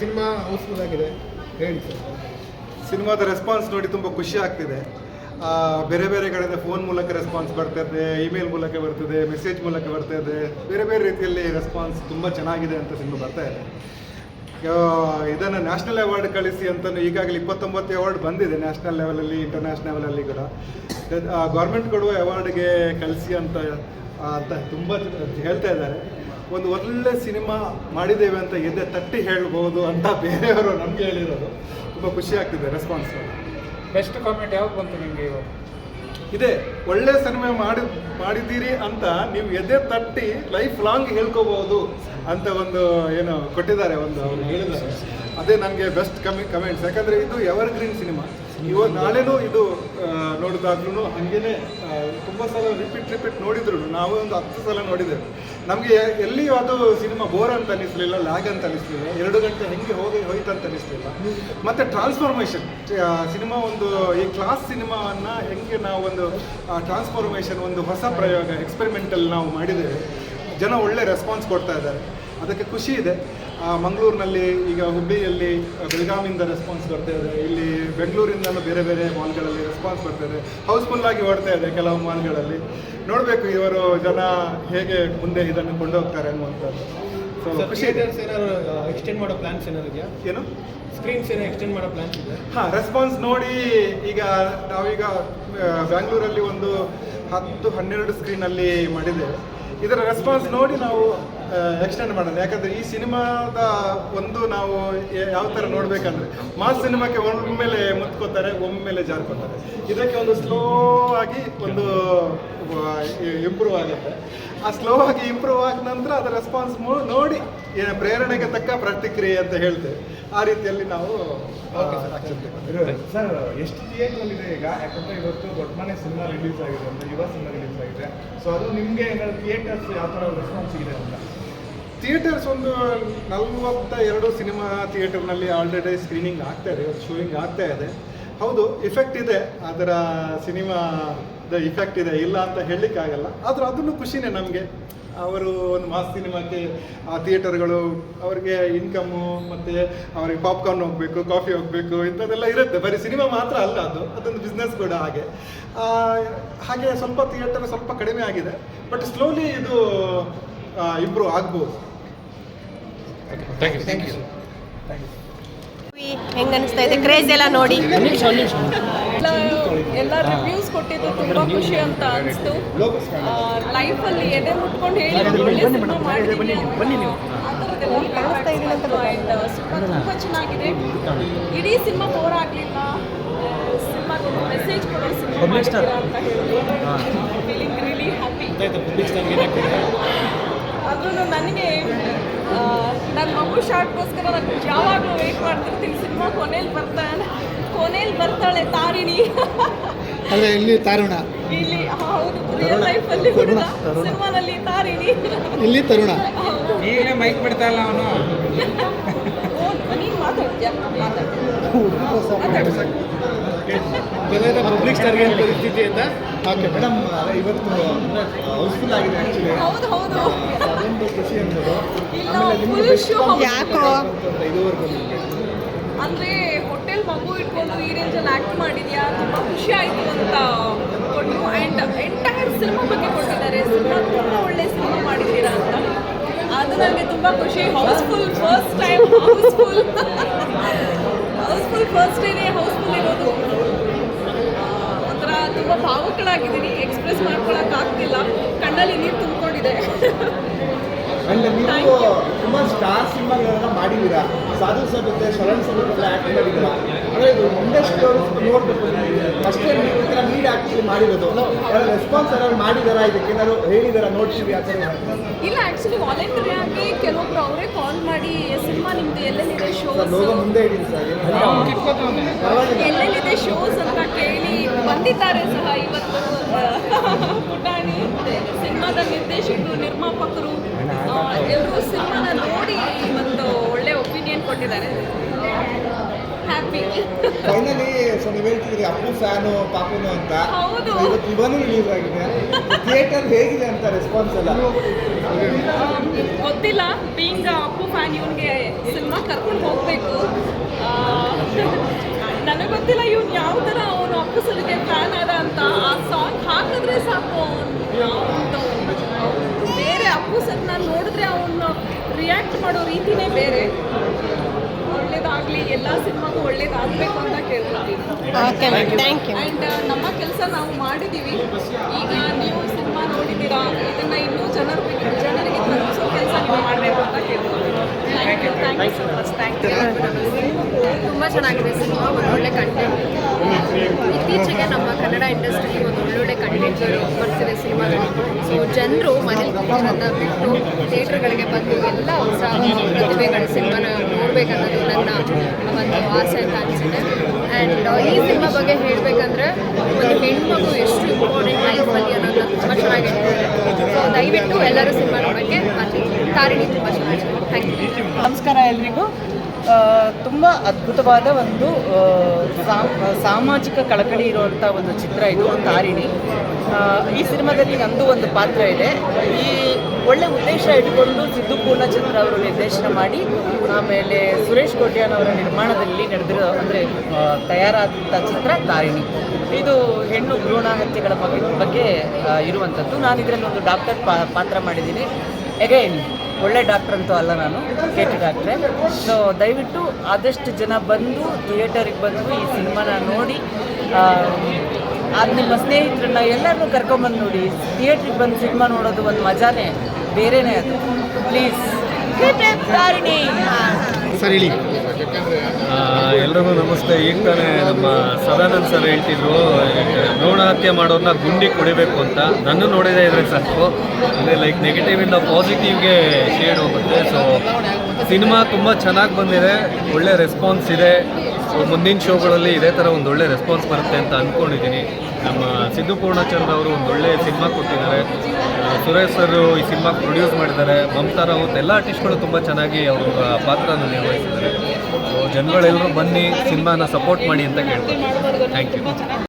Cinema house full ಆಗಿದೆ. ಹೇಳಿ sir. ಸಿನಿಮಾದ ರೆಸ್ಪಾನ್ಸ್ ನೋಡಿ ತುಂಬ ಖುಷಿ ಆಗ್ತಿದೆ. ಬೇರೆ ಬೇರೆ ಕಡೆಯಿಂದ ಫೋನ್ ಮೂಲಕ ರೆಸ್ಪಾನ್ಸ್ ಬರ್ತಾ ಇದೆ ಇಮೇಲ್ ಮೂಲಕ ಬರ್ತಿದೆ ಮೆಸೇಜ್ ಮೂಲಕ ಬರ್ತಾ ಇದೆ. ಬೇರೆ ಬೇರೆ ರೀತಿಯಲ್ಲಿ ರೆಸ್ಪಾನ್ಸ್ ತುಂಬ ಚೆನ್ನಾಗಿದೆ ಅಂತ ಸಿನಿಮಾ ಬರ್ತಾ ಇದೆ. ಇದನ್ನು ನ್ಯಾಷನಲ್ ಅವಾರ್ಡ್ ಕಳಿಸಿ ಅಂತ ಈಗಾಗಲೇ ಇಪ್ಪತ್ತೊಂಬತ್ತು ಅವಾರ್ಡ್ ಬಂದಿದೆ ನ್ಯಾಷನಲ್ ಲೆವೆಲಲ್ಲಿ ಇಂಟರ್ನ್ಯಾಷನಲ್ ಲೆವೆಲಲ್ಲಿ ಕೂಡ. ಗೌರ್ಮೆಂಟ್ ಕೊಡುವ ಅವಾರ್ಡ್ಗೆ ಕಳಿಸಿ ಅಂತ ಅಂತ ತುಂಬ ಹೇಳ್ತಾ ಇದ್ದಾರೆ. ಒಂದು ಒಳ್ಳೆ ಸಿನಿಮಾ ಮಾಡಿದ್ದೇವೆ ಅಂತ ಎದೆ ತಟ್ಟಿ ಹೇಳ್ಬೋದು ಅಂತ ಬೇರೆಯವರು ನಮಗೆ ಹೇಳಿರೋದು. ತುಂಬ ಖುಷಿ ಆಗ್ತಿದೆ ರೆಸ್ಪಾನ್ಸ್ ಬೆಸ್ಟ್ ಕಾಮೆಂಟ್ ಯಾವ್ದು ಬಂತು ನಿಮಗೆ ಇವಾಗ? ಇದೆ ಒಳ್ಳೆ ಸಿನಿಮಾ ಮಾಡಿ ಮಾಡಿದ್ದೀರಿ ಅಂತ ನೀವು ಎದೆ ತಟ್ಟಿ ಲೈಫ್ ಲಾಂಗ್ ಹೇಳ್ಕೋಬಹುದು ಅಂತ ಒಂದು ಏನು ಕೊಟ್ಟಿದ್ದಾರೆ ಒಂದು ಅವ್ರು ಹೇಳಿದ್ದಾರೆ. ಅದೇ ನನಗೆ ಬೆಸ್ಟ್ ಕಮಿ ಕಮೆಂಟ್ಸ್ ಯಾಕಂದರೆ ಇದು ಎವರ್ ಗ್ರೀನ್ ಸಿನಿಮಾ. ಇವತ್ತು ನಾಳೆನೂ ಇದು ನೋಡಿದಾಗ್ಲೂ ಹಾಗೇನೆ ತುಂಬ ಸಲ ರಿಪೀಟ್ ರಿಪೀಟ್ ನೋಡಿದ್ರು ನಾವು ಒಂದು ಹತ್ತು ಸಲ ನೋಡಿದ್ದೇವೆ. ನಮಗೆ ಎಲ್ಲಿಯೂ ಅದು ಸಿನಿಮಾ ಬೋರ್ ಅಂತ ಅನಿಸ್ಲಿಲ್ಲ ಲ್ಯಾಗ್ ಅಂತ ಅನಿಸ್ಲಿಲ್ಲ, ಎರಡು ಗಂಟೆ ಹೆಂಗೆ ಹೋಗಿ ಹೋಯ್ತು ಅಂತ ಅನಿಸ್ಲಿಲ್ಲ. ಮತ್ತು ಟ್ರಾನ್ಸ್ಫಾರ್ಮೇಷನ್ ಸಿನಿಮಾ ಒಂದು, ಈ ಕ್ಲಾಸ್ ಸಿನಿಮಾವನ್ನು ಹೆಂಗೆ ನಾವು ಒಂದು ಟ್ರಾನ್ಸ್ಫಾರ್ಮೇಷನ್ ಒಂದು ಹೊಸ ಪ್ರಯೋಗ ಎಕ್ಸ್ಪೆರಿಮೆಂಟಲ್ ನಾವು ಮಾಡಿದ್ದೇವೆ. ಜನ ಒಳ್ಳೆ ರೆಸ್ಪಾನ್ಸ್ ಕೊಡ್ತಾ ಇದ್ದಾರೆ. ಅದಕ್ಕೆ ಖುಷಿ ಇದೆ. ಮಂಗಳೂರಿನಲ್ಲಿ ಈಗ ಹುಬ್ಳಿಯಲ್ಲಿ ಆ, ಬೆಳಗಾವಿಯಿಂದ ರೆಸ್ಪಾನ್ಸ್ ಬರ್ತಾ ಇದೆ. ಇಲ್ಲಿ ಬೆಂಗಳೂರಿಂದಲೂ ಬೇರೆ ಬೇರೆ ಮಾಲ್ಗಳಲ್ಲಿ ರೆಸ್ಪಾನ್ಸ್ ಬರ್ತಾ ಇದೆ. ಹೌಸ್ಫುಲ್ ಆಗಿ ಓಡ್ತಾ ಇದೆ ಕೆಲವು ಮಾಲ್ಗಳಲ್ಲಿ ನೋಡಬೇಕು ಇವರು ಜನ ಹೇಗೆ ಮುಂದೆ ಇದನ್ನು ಕೊಂಡೋಗ್ತಾರೆ ಅನ್ನುವಂಥದ್ದು. ಸೊ ಸರ್ ಖುಷಿ ಥಿಯೇಟರ್ಸ್ ಏನಾದ್ರು ಎಕ್ಸ್ಟೆಂಡ್ ಮಾಡೋ ಪ್ಲಾನ್ಸ್ ಏನಾದ್ರು ಇದೆಯಾ? ಏನು? ಸ್ಕ್ರೀನ್ಸ್ ಏನೋ ಎಕ್ಸ್ಟೆಂಡ್ ಮಾಡೋ ಪ್ಲಾನ್ಸ್ ಇದೆ ಹಾಂ ರೆಸ್ಪಾನ್ಸ್ ನೋಡಿ ಈಗ ನಾವೀಗ ಬ್ಯಾಂಗ್ಳೂರಲ್ಲಿ ಒಂದು ಹತ್ತು ಹನ್ನೆರಡು ಸ್ಕ್ರೀನಲ್ಲಿ ಮಾಡಿದ್ದೇವೆ. ಇದರ ರೆಸ್ಪಾನ್ಸ್ ನೋಡಿ ನಾವು ಎಕ್ಸ್ಟೆಂಡ್ ಮಾಡೋಣ. ಯಾಕಂದರೆ ಈ ಸಿನಿಮಾದ ಒಂದು ನಾವು ಯಾವ ಥರ ನೋಡಬೇಕಂದ್ರೆ ಮಾಸ್ ಸಿನಿಮಾಕ್ಕೆ ಒಮ್ಮೆಲೆ ಮುತ್ಕೋತಾರೆ ಒಮ್ಮೆಲೆ ಜಾರ್ಕೋತಾರೆ. ಇದಕ್ಕೆ ಒಂದು ಸ್ಲೋ ಆಗಿ ಒಂದು ಇಂಪ್ರೂವ್ ಆಗುತ್ತೆ. ಆ ಸ್ಲೋ ಆಗಿ ಇಂಪ್ರೂವ್ ಆದ ನಂತರ ಅದರ ರೆಸ್ಪಾನ್ಸ್ ನೋಡಿ ಏನ ಪ್ರೇರಣೆಗೆ ತಕ್ಕ ಪ್ರತಿಕ್ರಿಯೆ ಅಂತ ಹೇಳ್ತೇವೆ. ಆ ರೀತಿಯಲ್ಲಿ ನಾವು. ಸರ್ ಎಷ್ಟು ಥಿಯೇಟರ್ ಇದೆ ಈಗ? ಯಾಕಂದ್ರೆ ಇವತ್ತು ದೊಡ್ಡ ಮನೆ ಸಿನಿಮಾ ರಿಲೀಸ್ ಆಗಿದೆ ಅಂದ್ರೆ ಯುವ ಸಿನಿಮಾ ರಿಲೀಸ್ ಆಗಿದೆ. ಸೊ ಅದು ನಿಮಗೆ ಏನಾದ್ರು ಥಿಯೇಟರ್ಸ್ ಯಾವ ಥರ ರೆಸ್ಪಾನ್ಸ್ ಇದೆ ಅಂತ? ಥಿಯೇಟರ್ಸ್ ಒಂದು ನಲವತ್ತ ಎರಡು ಸಿನಿಮಾ ಥಿಯೇಟರ್ನಲ್ಲಿ ಆಲ್ರೆಡಿ ಸ್ಕ್ರೀನಿಂಗ್ ಆಗ್ತಾ ಇದೆ ಶೋಯಿಂಗ್ ಆಗ್ತಾ ಇದೆ. ಹೌದು ಇಫೆಕ್ಟ್ ಇದೆ. ಅದರ ಸಿನಿಮಾದ ಇಫೆಕ್ಟ್ ಇದೆ, ಇಲ್ಲ ಅಂತ ಹೇಳಲಿಕ್ಕಾಗಲ್ಲ. ಆದರೂ ಅದನ್ನು ಖುಷಿನೇ ನಮಗೆ. ಅವರು ಒಂದು ಮಾಸ್ ಸಿನಿಮಾಕ್ಕೆ, ಆ ಥಿಯೇಟರ್ಗಳು ಅವರಿಗೆ ಇನ್ಕಮ್ಮು ಮತ್ತು ಅವ್ರಿಗೆ ಪಾಪ್ಕಾರ್ನ್ ಹೋಗಬೇಕು ಕಾಫಿ ಹೋಗಬೇಕು, ಇಂಥದ್ದೆಲ್ಲ ಇರುತ್ತೆ. ಬರೀ ಸಿನಿಮಾ ಮಾತ್ರ ಅಲ್ಲ ಅದು, ಅದೊಂದು ಬಿಸ್ನೆಸ್ ಕೂಡ ಹಾಗೆ. ಹಾಗೆ ಸ್ವಲ್ಪ ಥಿಯೇಟರ್ ಸ್ವಲ್ಪ ಕಡಿಮೆ ಆಗಿದೆ. ಬಟ್ ಸ್ಲೋಲಿ ಇದು ಇಂಪ್ರೂವ್ ಆಗ್ಬೋದು. ಥ್ಯಾಂಕ್ ಯು ಥ್ಯಾಂಕ್ ಯು ಹೆಂಗ ಅನಿಸ್ತಾ ಇದೆ? ಕ್ರೇಜ್ ಎಲ್ಲ ನೋಡಿ. ಎಲ್ಲ ರಿವ್ಯೂಸ್ ಕೊಟ್ಟಿದ್ದು ತುಂಬಾ ಖುಷಿ ಅಂತ ಅನಿಸ್ತು. ಲೈಫಲ್ಲಿ ಎದೆ ಮುಟ್ಕೊಂಡು ಹೇಳಿ ಒಳ್ಳೆ ಸಿನಿಮಾ ಸಿನಿಮಾ ತುಂಬಾ ಚೆನ್ನಾಗಿದೆ. ಇಡೀ ಸಿನಿಮಾ ಬೋರ್ ಆಗಲಿಲ್ಲ. ಸಿನಿಮಾ ಮೆಸೇಜ್ ಕೊಡೋ ಸಿನಿಮಾ ಅಂತ ಹೇಳಿ. ಫೀಲಿಂಗ್ ರಿಲಿ ಹ್ಯಾಪಿ ಅದನ್ನು ನನಗೆ ಮಗು ಶಾರ್ಟ್ಗೋಸ್ಕರ ನಾನು ಯಾವಾಗಲೂ ವೇಟ್ ಮಾಡ್ತಿರ್ತೀನಿ. ಸಿನಿಮಾ ಕೊನೆಯಲ್ಲಿ ಬರ್ತಾನೆ ಕೊನೆಯಲ್ಲಿ ಬರ್ತಾಳೆ ತಾರಿಣಿ. ಅಲ್ಲ ಇಲ್ಲಿ ತಾರುಣ. ಇಲ್ಲಿ ಹೌದು. ರಿಯಲ್ ಲೈಫಲ್ಲಿ ಹುಡುಗ. ಸಿನಿಮಾನಲ್ಲಿ ತಾರಿಣಿ. ಇಲ್ಲಿ ತರುಣ. ಈಗಲೇ ಮೈಕ್ ಬಿಡ್ತಾ ಇಲ್ಲ ಅವನು. ನೀನು ಮಾತಾಡ್ತೀಯ? ಮಾತಾಡ್ತೀಯ. ಪಬ್ಲಿಕ್ ಸ್ಟಾರ್ಗೆ ಪರಿಸ್ಥಿತಿ ಅಂತ? ಓಕೆ ಮೇಡಮ್ ಇವತ್ತು ಹೌಸ್ಫುಲ್ ಆಗಿದೆ ಆಕ್ಚುಲಿ ಹೌದು ಹೌದು. ಅದೊಂದು ಖುಷಿ ಅನ್ನೋದು ಯಾಕೋ? ಅಂದ್ರೆ ಹೋಟೆಲ್ ಮಗು ಇಟ್ಕೊಂಡು ಈ ರೇಂಜಲ್ಲಿ ಆಕ್ಟ್ ಮಾಡಿದ್ಯಾ? ತುಂಬಾ ಖುಷಿ ಆಯ್ತು ಅಂತ ಕೊಟ್ಟರು ಅಂಡ್ ಎಂಟೈರ್ ಸಿನಿಮಾ ಬಗ್ಗೆ ಕೊಟ್ಟಿದ್ದಾರೆ. ಸಿನಿಮಾ ತುಂಬ ಒಳ್ಳೆ ಸಿನಿಮಾ ಮಾಡಿದ್ದೀರಾ ಅಂತ. ಅದು ನನಗೆ ತುಂಬಾ ಖುಷಿ. House full first time house full house full first ಡೇನೇ house full ಇರೋದು. ಆ, ಒಂಥರ ತುಂಬ ಭಾವುಕಳಾಗಿದ್ದೀನಿ. ಎಕ್ಸ್ಪ್ರೆಸ್ ಮಾಡ್ಕೊಳಕ್ಕಾಗ್ತಿಲ್ಲ ಕಣ್ಣಲ್ಲಿ ನೀರು ತುಂಬಿಕೊಂಡಿದೆ ಅಂಡ್ Thank ನೀವು you. ತುಂಬಾ ಸ್ಟಾರ್ ಸಿನಿಮಾಗಳನ್ನ ಮಾಡಿದ್ದೀರಾ? ಸಾಧು ಜೊತೆ ಶರಣ್ ಸರ್ ಜೊತೆ ಆಕ್ಟ್ ಮಾಡಿದ್ದೀರಾ? ಅಂದರೆ ಇದು ಮುಂದಷ್ಟು ನೋಡ್ಬೇಕು. ಫಸ್ಟ್ ಅಷ್ಟೇ ನೀವು ಈ ಥರ ನೀಡ್ ಆ್ಯಕ್ಚುಲಿ ಮಾಡಿರೋದು. ಅವ್ರ ರೆಸ್ಪಾನ್ಸ್ ಏನಾದ್ರು ಮಾಡಿದಾರಾ? ಇದಕ್ಕೆ ಏನಾದ್ರು ಹೇಳಿದಾರಾ? ನೋಡ್ತೀವಿ ಆ ಥರ ಇಲ್ಲ ಆ್ಯಕ್ಚುಲಿ ವಾಲಂಟರಿ ಆಗಿ ಕೆಲವೊಬ್ರು ಅವರೇ ಕಾಲ್ ಮಾಡಿ ಸಿನಿಮಾ ನಿಮ್ದು ಎಲ್ಲೆಲ್ಲಿದೆ ಲೋಗೋ ಮುಂದೆ ಇದ್ದೀನಿ ಸರ್. ಎಲ್ಲೆಲ್ಲಿದೆ ಶೋಸ್ ಅಂತ ಕೇಳಿ ಬಂದಿದ್ದಾರೆ ಸಹ ಇವತ್ತು ಪುಟಾಣಿ ಸಿನಿಮಾದ ನಿರ್ದೇಶಕರು ನಿರ್ಮಾಪಕರು ಎಲ್ಲರೂ ಸಿನಿಮಾನ ನೋಡಿ ಇವತ್ತು ಒಳ್ಳೆ ಒಪಿನಿಯನ್ ಕೊಟ್ಟಿದ್ದಾರೆ ಹ್ಯಾಪಿ ಫೈನಲಿ ಸೊ ನೀವು ಹೇಳ್ತಿದ್ರಿ ಅಪ್ಪು ಫ್ಯಾನು ಪಾಪುನು ಅಂತ. ಹೌದು. ಇವತ್ತು ಇವನು ರಿಲೀಸ್ ಆಗಿದೆ. ಥಿಯೇಟರ್ ಹೇಗಿದೆ ಅಂತ ರೆಸ್ಪಾನ್ಸ್ ಎಲ್ಲ? ಗೊತ್ತಿಲ್ಲ. ಬೀಂಗ್ ಅಪ್ಪು ಫ್ಯಾನ್ ಇವನ್ಗೆ ಸಿನಿಮಾ ಕರ್ಕೊಂಡು ಹೋಗ್ಬೇಕು. ನನಗೆ ಗೊತ್ತಿಲ್ಲ ಇವ್ನು ಯಾವ ಥರ ಅವನು ಅಪ್ಪು ಸರಿಗೆ ಫ್ಯಾನ್ ಆದ ಅಂತ. ಆ ಸಾಂಗ್ ಹಾಕಿದ್ರೆ ಸಾಕು ಅವನು. ಬೇರೆ ಅಪ್ಪು ಸರ್ನ ನೋಡಿದ್ರೆ ಅವನು ರಿಯಾಕ್ಟ್ ಮಾಡೋ ರೀತಿನೇ ಬೇರೆ. ಒಳ್ಳೇದಾಗಲಿ ಎಲ್ಲ ಸಿನಿಮಾಗೂ ಒಳ್ಳೇದಾಗಬೇಕು ಅಂತ ಕೇಳ್ಕೊತೀನಿ ಥ್ಯಾಂಕ್ ಯು ಆ್ಯಂಡ್ ನಮ್ಮ ಕೆಲಸ ನಾವು ಮಾಡಿದ್ದೀವಿ ಈಗ ನೀವು ಸಿನಿಮಾ ನೋಡಿದ್ದೀರಾ ಇದನ್ನು ಇನ್ನೂ ಜನರು ಜನರಿಗೆ ತಲುಪಿಸೋ ಕೆಲಸ ನೀವು ಮಾಡಬೇಕು ಅಂತ ಕೇಳ್ಕೊತೀನಿ thank you thank you so much thank you ತುಂಬ ಚೆನ್ನಾಗಿದೆ ಸಿನಿಮಾ ಒಂದು ಒಳ್ಳೆ ಕಂಟೆಂಟ್ ಇತ್ತೀಚೆಗೆ ನಮ್ಮ ಕನ್ನಡ ಇಂಡಸ್ಟ್ರಿಗೆ ಒಂದು ಒಳ್ಳೊಳ್ಳೆ ಕಂಟೆಂಟ್ಗಳು ಬರ್ತಿದೆ ಸಿನಿಮಾಗಳು ಸೊ ಜನರು ಮನೇಲಿ ಕೂತಿರೋದನ್ನ ಬಿಟ್ಟು ಥಿಯೇಟರ್ಗಳಿಗೆ ಬಂದು ಎಲ್ಲ ಹೊಸ ಪ್ರತಿಭೆಗಳ ಸಿನಿಮಾನ ನೋಡಬೇಕನ್ನೋದು ನನ್ನ ಒಂದು ಆಸೆ ಅಂತ ಅನಿಸುತ್ತೆ. ಆ್ಯಂಡ್ ಈ ಸಿನಿಮಾ ಬಗ್ಗೆ ಹೇಳಬೇಕಂದ್ರೆ ಒಂದು ಹೆಣ್ಮಗು ಎಷ್ಟು ಇಂಪಾರ್ಟೆಂಟ್ ಲೈಫಲ್ಲಿ ಅನ್ನೋದು ತುಂಬ ಚೆನ್ನಾಗಿ ದಯವಿಟ್ಟು ಎಲ್ಲರೂ ಸಿನಿಮಾ ನೋಡೋಕ್ಕೆ ಮತ್ತು ತಾರಿಣಿ ತುಂಬ ಚೆನ್ನಾಗಿ ಥ್ಯಾಂಕ್ ಯು ನಮಸ್ಕಾರ ಎಲ್ರಿಗೂ. ತುಂಬ ಅದ್ಭುತವಾದ ಒಂದು ಸಾಮ್- ಸಾಮಾಜಿಕ ಕಳಕಳಿ ಇರುವಂಥ ಒಂದು ಚಿತ್ರ ಇದು, ತಾರಿಣಿ. ಈ ಸಿನಿಮಾದಲ್ಲಿ ನಂದು ಒಂದು ಪಾತ್ರ ಇದೆ. ಈ ಒಳ್ಳೆ ಉದ್ದೇಶ ಇಟ್ಕೊಂಡು ಸಿದ್ದು ಪೂರ್ಣಚಂದ್ರ ಅವರು ನಿರ್ದೇಶನ ಮಾಡಿ, ಆಮೇಲೆ ಸುರೇಶ್ ಕೋಟ್ಯಾನ್ ಅವರ ನಿರ್ಮಾಣದಲ್ಲಿ ನಡೆದಿರೋ, ಅಂದರೆ ತಯಾರಾದಂಥ ಚಿತ್ರ ತಾರಿಣಿ. ಇದು ಹೆಣ್ಣು ಭ್ರೂಣ ಹತ್ಯೆಗಳ ಬಗ್ಗೆ ಬಗ್ಗೆ ಇರುವಂಥದ್ದು ನಾನು ಇದರಲ್ಲಿ ಒಂದು ಡಾಕ್ಟರ್ ಪಾತ್ರ ಮಾಡಿದ್ದೀನಿ. ಎಗೈನ್ ಒಳ್ಳೆ ಡಾಕ್ಟರ್ ಅಂತೂ ಅಲ್ಲ ನಾನು, ಕೆಟ್ಟ ಡಾಕ್ಟ್ರೆ. ಸೊ ದಯವಿಟ್ಟು ಆದಷ್ಟು ಜನ ಬಂದು ಥಿಯೇಟರಿಗೆ ಬಂದು ಈ ಸಿನಿಮಾನ ನೋಡಿ ಅದು ನಿಮ್ಮ ಸ್ನೇಹಿತರನ್ನ ಎಲ್ಲರನ್ನೂ ಕರ್ಕೊಂಬಂದು ನೋಡಿ ಥಿಯೇಟ್ರಿಗೆ ಬಂದು ಸಿನಿಮಾ ನೋಡೋದು ಒಂದು ಮಜಾನೇ ಬೇರೆನೇ ಅದು. ಪ್ಲೀಸ್ ಸರ್ ಹೇಳಿ. ಆ, ಎಲ್ರಿಗೂ ನಮಸ್ತೆ. ಈಗ ತಾನೇ ನಮ್ಮ ಸದಾನಂದ್ ಸರ್ ಹೇಳ್ತಿದ್ರು ಭ್ರೂಣ ಹತ್ಯೆ ಮಾಡೋರನ್ನ ಗುಂಡಿ ಕುಡಿಬೇಕು ಅಂತ. ನನ್ನ ನೋಡಿದೆ ಇದ್ರೆ ಸಾಕು. ಅಂದರೆ ಲೈಕ್ ನೆಗೆಟಿವ್ ನೆಗೆಟಿವಿಂದ ಪಾಸಿಟಿವ್ಗೆ ಶೇಡ್ ಹೋಗುತ್ತೆ. ಸೊ ಸಿನಿಮಾ ತುಂಬ ಚೆನ್ನಾಗಿ ಬಂದಿದೆ, ಒಳ್ಳೆ ರೆಸ್ಪಾನ್ಸ್ ಇದೆ. ಮುಂದಿನ ಶೋಗಳಲ್ಲಿ ಇದೇ ಥರ ಒಂದು ಒಳ್ಳೆ ರೆಸ್ಪಾನ್ಸ್ ಬರುತ್ತೆ ಅಂತ ಅಂದ್ಕೊಂಡಿದ್ದೀನಿ ನಮ್ಮ ಸಿದ್ದು ಪೂರ್ಣಚಂದ್ರ ಅವರು ಒಂದು ಒಳ್ಳೆ ಸಿನಿಮಾ ಕೊಟ್ಟಿದ್ದಾರೆ. ಸುರೇಶ್ ಸರ್ ಈ ಸಿನಿಮಾ ಪ್ರೊಡ್ಯೂಸ್ ಮಾಡಿದ್ದಾರೆ. ಮಮತಾ ರಾವತ್ ಎಲ್ಲ ಆರ್ಟಿಸ್ಟ್ಗಳು ತುಂಬ ಚೆನ್ನಾಗಿ ಅವರ ಪಾತ್ರನ ನಿರ್ವಹಿಸಿದ್ದಾರೆ. ಜನಗಳೆಲ್ಲರೂ ಬನ್ನಿ, ಸಿನಿಮಾನ ಸಪೋರ್ಟ್ ಮಾಡಿ ಅಂತ ಕೇಳ್ತಾರೆ ಥ್ಯಾಂಕ್ ಯು